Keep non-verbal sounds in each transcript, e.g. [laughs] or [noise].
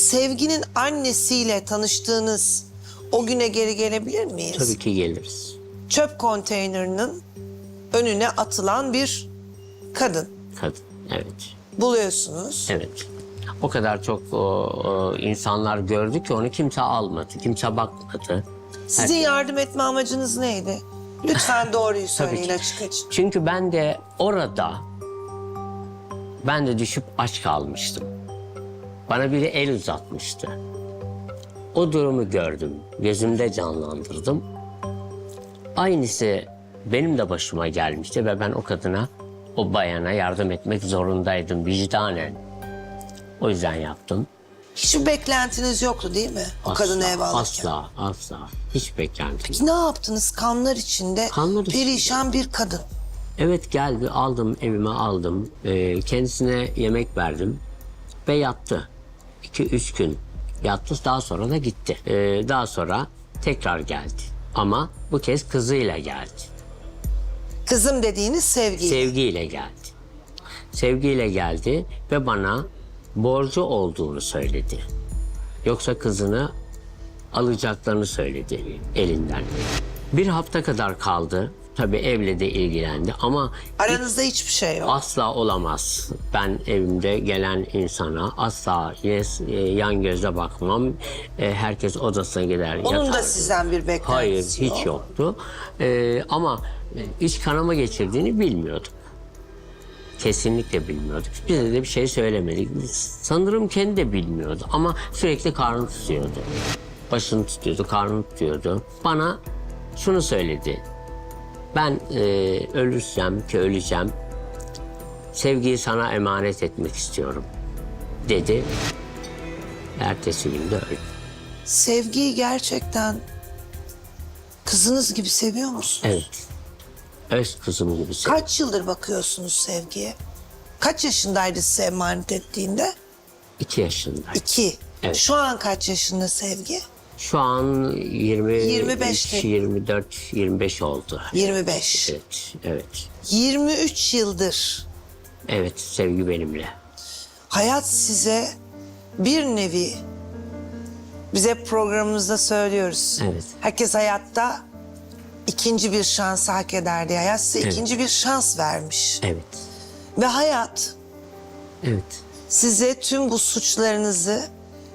Sevginin annesiyle tanıştığınız o güne geri gelebilir miyiz? Tabii ki geliriz. Çöp konteynerinin önüne atılan bir kadın Kadın. Evet. buluyorsunuz. Evet. O kadar çok o, o insanlar gördü ki onu kimse almadı. Kimse bakmadı. Sizin yardım etme amacınız neydi? Lütfen [laughs] doğruyu söyleyin açık açık. Çünkü ben de orada ben de düşüp aç kalmıştım. Bana biri el uzatmıştı. O durumu gördüm. Gözümde canlandırdım. Aynısı benim de başıma gelmişti ve ben o kadına, o bayana yardım etmek zorundaydım vicdanen. O yüzden yaptım. Hiçbir beklentiniz yoktu değil mi? O Asla, kadını alırken. Asla, asla. Hiç beklentim. Ne yaptınız? Kanlar içinde Kanlar içinde. perişan bir kadın. Evet geldi aldım evime aldım. Ee, kendisine yemek verdim ve yattı. 2-3 gün yattı daha sonra da gitti. Ee, daha sonra tekrar geldi. Ama bu kez kızıyla geldi. Kızım dediğiniz sevgi. Sevgiyle geldi. Sevgiyle geldi ve bana borcu olduğunu söyledi. Yoksa kızını alacaklarını söyledi elinden. Bir hafta kadar kaldı. Tabii evle de ilgilendi ama Aranızda hiçbir şey yok. Asla olamaz. Ben evimde gelen insana asla yes, e, yan gözle bakmam. E, herkes odasına gider Onun yatar. da sizden bir beklentisi Hayır yok. hiç yoktu. E, ama e, iç kanama geçirdiğini bilmiyordum. Kesinlikle bilmiyorduk. Bize de bir şey söylemedik. Sanırım kendi de bilmiyordu ama sürekli karnı tutuyordu. Başını tutuyordu, karnını tutuyordu. Bana şunu söyledi. Ben e, ölürsem ki öleceğim, sevgiyi sana emanet etmek istiyorum dedi. Ertesi gün de öldü. Sevgiyi gerçekten kızınız gibi seviyor musunuz? Evet. Öz kızım gibi seviyorum. Kaç yıldır bakıyorsunuz sevgiye? Kaç yaşındaydı size emanet ettiğinde? İki yaşındayım. İki. Evet. Şu an kaç yaşında sevgi? Şu an 20, 25'te. 24, 25 oldu. 25. Evet, evet. 23 yıldır Evet, sevgi benimle. hayat size bir nevi bize programımızda söylüyoruz. Evet. Herkes hayatta ikinci bir şans hak eder diye. Hayat size Evet. ikinci bir şans vermiş. Evet, Ve hayat evet. size tüm bu suçlarınızı,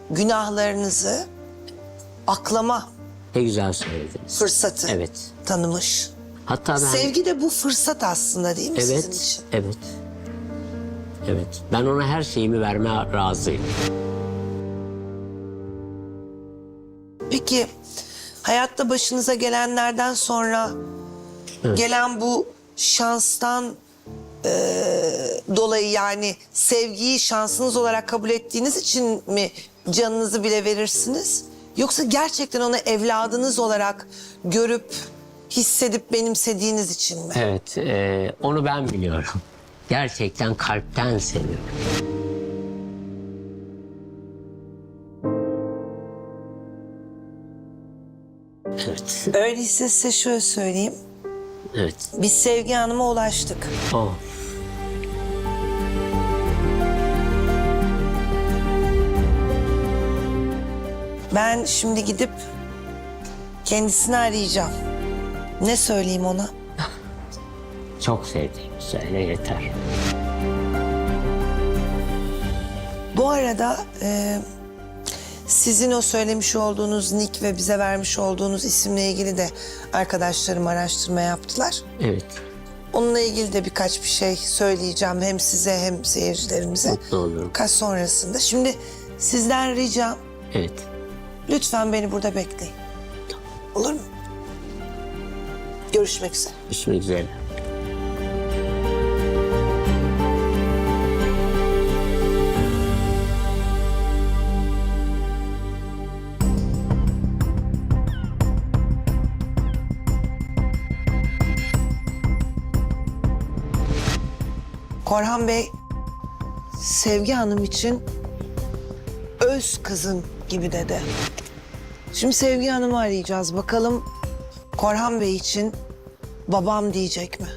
günahlarınızı aklama Ne güzel söylediniz. fırsatı Evet. tanımış. Hatta ben... Sevgi de bu fırsat aslında değil mi sizin Evet, için? evet. Evet, ben ona her şeyimi vermeye razıyım. Peki hayatta başınıza gelenlerden sonra gelen bu şanstan eee, dolayı yani sevgiyi şansınız olarak kabul ettiğiniz için mi canınızı bile verirsiniz? Yoksa gerçekten onu evladınız olarak görüp hissedip benimsediğiniz için mi? Evet, e, onu ben biliyorum. Gerçekten kalpten seviyorum. Evet, Öyleyse size şöyle söyleyeyim. evet. Biz Sevgi Hanım'a ulaştık. Oh, Ben şimdi gidip kendisini arayacağım. Ne söyleyeyim ona? çok sevdiğimi söyle yeter. Bu arada e, sizin o söylemiş olduğunuz nick ve bize vermiş olduğunuz isimle ilgili de arkadaşlarım araştırma yaptılar. Evet, Onunla ilgili de birkaç bir şey söyleyeceğim hem size hem seyircilerimize. mutlu olurum. Kaç sonrasında. Şimdi sizden ricam Evet, lütfen beni burada bekleyin. Olur mu? Görüşmek üzere. görüşmek üzere. Korhan Bey, Sevgi Hanım için öz kızım gibi dedi. Şimdi Sevgi Hanım'ı arayacağız. Bakalım Korhan Bey için babam diyecek mi?